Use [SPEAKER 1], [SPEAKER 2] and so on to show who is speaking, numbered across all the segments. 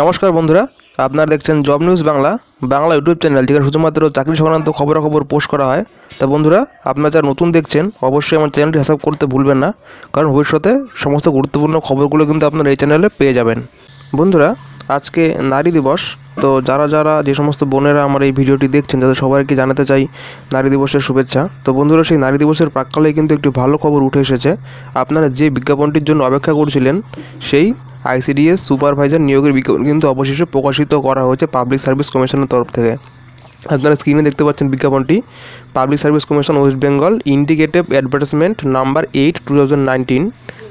[SPEAKER 1] নমস্কার বন্ধুরা, আপনারা দেখছেন job news Bangla Bangla YouTube channel যেখানে শুধুমাত্র চাকরি সংক্রান্ত খবরাখবর পোস্ট করা হয়। তা বন্ধুরা, আপনারা যারা নতুন দেখছেন, অবশ্যই আমার চ্যানেলটি হিসাব করতে ভুলবেন না, কারণ ভবিষ্যতে সমস্ত গুরুত্বপূর্ণ খবরগুলো কিন্তু আপনারা এই চ্যানেলে পেয়ে যাবেন। বন্ধুরা, আজকে নারী দিবস, তো যারা যারা যে সমস্ত বোনেরা আমার এই ভিডিওটি দেখছেন, তাদের সবাইকে জানাতে চাই নারী দিবসের শুভেচ্ছা। তো বন্ধুরা, সেই নারী দিবসের প্রাককালেই কিন্তু একটি ভালো খবর উঠে এসেছে। আপনারা যে বিজ্ঞাপনটির জন্য অপেক্ষা করছিলেন, সেই আইসিডিএস সুপারভাইজার নিয়োগের বিজ্ঞাপন কিন্তু অবশেষে প্রকাশিত করা হয়েছে পাবলিক সার্ভিস কমিশনের তরফ থেকে। আপনারা স্ক্রিনে দেখতে পাচ্ছেন বিজ্ঞাপনটি। Public service commission West Bengal indicative advertisement number eight, two thousand nineteen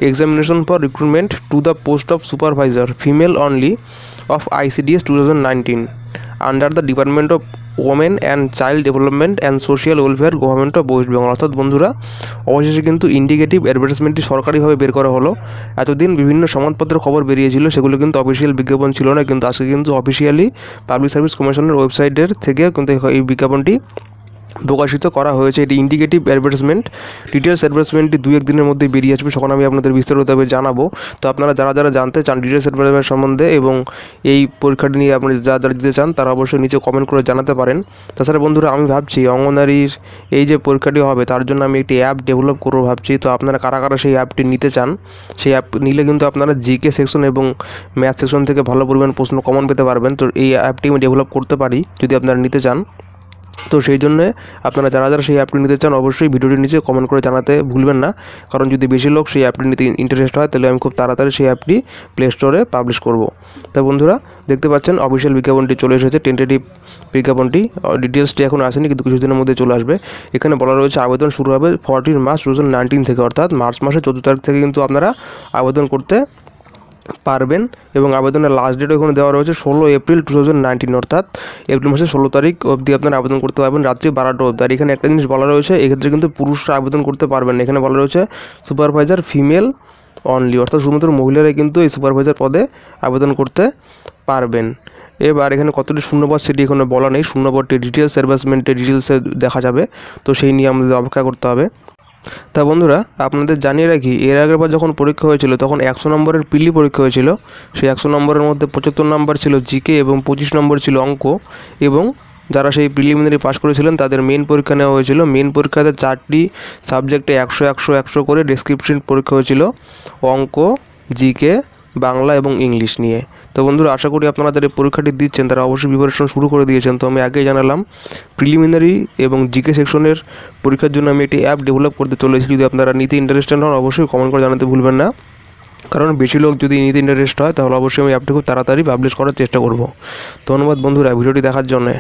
[SPEAKER 1] examination for recruitment to the post of supervisor female only of ICDS two thousand nineteen under the department of women and child development and social welfare government of West Bengal অর্থাৎ বন্ধুরা, অবশেষে কিন্তু indicative অ্যাডভার্টাইজমেন্টটি সরকারিভাবে বের করা হলো। এতদিন বিভিন্ন সংবাদপত্রের খবর বেরিয়েছিল, সেগুলো কিন্তু অফিসিয়াল বিজ্ঞাপন ছিল না, কিন্তু আজকে কিন্তু অফিসিয়ালি পাবলিক সার্ভিস কমিশনের ওয়েবসাইটের থেকে কিন্তু এই বিজ্ঞাপনটি প্রকাশিত করা হয়েছে। এটি ইন্ডিকেটিভ অ্যাডভার্টাইজমেন্ট ডিটেলস অ্যাডভার্টাইজমেন্টটি দু একদিনের মধ্যে বেরিয়ে আসবে তখন আমি আপনাদের বিস্তারিতভাবে জানাব। তো আপনারা যারা যারা জানতে চান ডিটেলস অ্যাডভার্টাইজমেন্ট সম্বন্ধে এবং এই পরীক্ষাটি নিয়ে আপনি যারা যারা দিতে চান, তারা অবশ্যই নিচে কমেন্ট করে জানাতে পারেন। তাছাড়া বন্ধুরা, আমি ভাবছি অঙ্গনারীর এই যে পরীক্ষাটি হবে, তার জন্য আমি একটি অ্যাপ ডেভেলপ করব ভাবছি। তো আপনারা কারা কারা সেই অ্যাপটি নিতে চান, সেই অ্যাপ নিলে কিন্তু আপনারা জিকে সেকশন এবং ম্যাথ সেকশন থেকে ভালো পরিমাণ প্রশ্ন কমন পেতে পারবেন। তো এই অ্যাপটি আমি ডেভেলপ করতে পারি, যদি আপনারা নিতে চান। তো সেই জন্য আপনারা যারা যারা সেই অ্যাপটি নিতে চান অবশ্যই ভিডিওটির নিচে কমেন্ট করে জানাতে ভুলবেন না। কারণ যদি বেশি লোক সেই অ্যাপটি নিতে ইন্টারেস্ট হয়, তাহলে আমি খুব তাড়াতাড়ি সেই অ্যাপটি প্লে স্টোরে পাবলিশ করব। তো বন্ধুরা, দেখতে পাচ্ছেন অফিসিয়াল বিজ্ঞাপনটি চলে এসেছে টেন্টেটিভ বিজ্ঞাপনটি। ডিটেলসটি এখন আসেনি, কিন্তু কিছুদিনের মধ্যে চলে আসবে। এখানে বলা রয়েছে আবেদন শুরু হবে fourteen March two thousand nineteen থেকে, অর্থাৎ মার্চ মাসের চোদ্দ তারিখ থেকে কিন্তু আপনারা আবেদন করতে পারবেন এবং আবেদনের লাস্ট ডেট এখানে দেওয়া রয়েছে ষোলো এপ্রিল টু থাউজেন্ড অর্থাৎ এপ্রিল মাসের ষোলো তারিখ অবধি আপনারা আবেদন করতে পারবেন, রাত্রি বারোটা অবধি। আর এখানে একটা জিনিস বলা রয়েছে, এক্ষেত্রে কিন্তু পুরুষরা আবেদন করতে পারবেন এখানে বলা রয়েছে সুপারভাইজার ফিমেল অনলি অর্থাৎ শুধুমাত্র মহিলারাই কিন্তু এই সুপারভাইজার পদে আবেদন করতে পারবেন। এবার এখানে কতটি শূন্যপদ সেটি এখানে বলা নেই, শূন্যপদটি ডিটেলস অ্যাডভার্সমেন্টের ডিটেলসে দেখা যাবে। তো সেই নিয়ে আমাদের অপেক্ষা করতে হবে। তা বন্ধুরা, আপনাদের জানিয়ে রাখি, এর আগের বার যখন পরীক্ষা হয়েছিল, তখন একশো নম্বরের পিলি পরীক্ষা হয়েছিল। সেই একশো নম্বরের মধ্যে পঁচাত্তর নম্বর ছিল জিকে এবং পঁচিশ নম্বর ছিল অঙ্ক এবং যারা সেই প্রিলিমিনারি পাশ করেছিলেন, তাদের মেন পরীক্ষা নেওয়া হয়েছিল। মেন পরীক্ষাতে চারটি সাবজেক্টে একশো একশো একশো করে ডেসক্রিপশন পরীক্ষা হয়েছিল, অঙ্ক, জিকে বাংলা এবং ইংলিশ নিয়ে। তো বন্ধুরা, আশা করি আপনারা যারা পরীক্ষাটি দিচ্ছেন, তারা অবশ্যই প্রিপারেশন শুরু করে দিয়েছেন। তো আমি আগেই জানালাম প্রিলিমিনারি এবং জিকে সেকশনের পরীক্ষার জন্য আমি একটি অ্যাপ ডেভেলপ করতে চলেছি। যদি আপনারা নিতে ইন্টারেস্টেড হন, অবশ্যই কমেন্ট করে জানাতে ভুলবেন না। কারণ বেশি লোক যদি নিতে ইন্টারেস্ট হয়, তাহলে অবশ্যই আমি অ্যাপটি খুব তাড়াতাড়ি পাবলিশ করার চেষ্টা করব। ধন্যবাদ বন্ধুরা, ভিডিওটি দেখার জন্য।